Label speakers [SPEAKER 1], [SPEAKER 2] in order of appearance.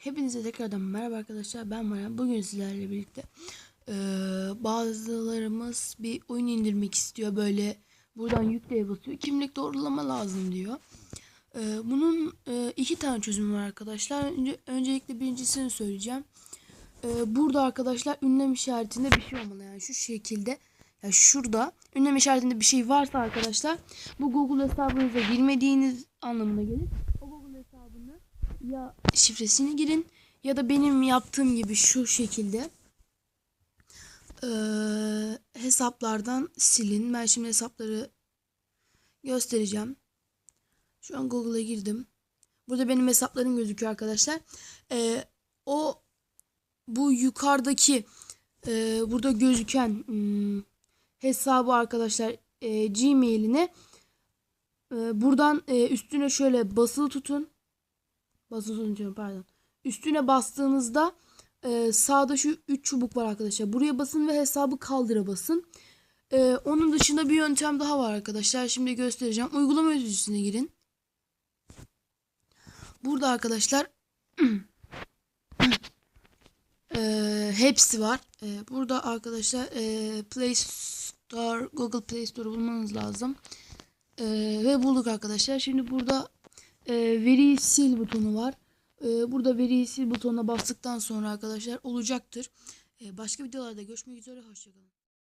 [SPEAKER 1] Hepinize tekrardan merhaba arkadaşlar ben Maran. Bugün sizlerle birlikte eee, bazılarımız bir oyun indirmek istiyor. Böyle buradan yükleye basıyor. Kimlik doğrulama lazım diyor. Eee, bunun eee, iki tane çözümü var arkadaşlar. Önce, öncelikle birincisini söyleyeceğim. Eee, burada arkadaşlar ünlem işaretinde bir şey olmalı. Yani şu şekilde. Ya şurada ünlem işaretinde bir şey varsa arkadaşlar bu Google hesabınıza girmediğiniz anlamına gelir. Ya şifresini girin ya da benim yaptığım gibi şu şekilde eee, hesaplardan silin. Ben şimdi hesapları göstereceğim. Şu an Google'a girdim. Burada benim hesaplarım gözüküyor arkadaşlar. Eee, o bu yukarıdaki eee, burada gözüken hmm, hesabı arkadaşlar eee, Gmail'ine eee, buradan eee, üstüne şöyle basılı tutun. Tutun diyorum, pardon. Üstüne bastığınızda eee, sağda şu 3 çubuk var arkadaşlar. Buraya basın ve hesabı kaldıra basın. Eee, onun dışında bir yöntem daha var arkadaşlar. Şimdi göstereceğim. Uygulama yöneticisine girin. Burada arkadaşlar eee, hepsi var. Eee, burada arkadaşlar eee, Play Store, Google Play Store'u bulmanız lazım. Eee, ve bulduk arkadaşlar. Şimdi burada eee veriyi sil butonu var. Eee, burada veriyi sil butonuna bastıktan sonra arkadaşlar olacaktır. Eee, başka videolarda görüşmek üzere. Hoşçakalın.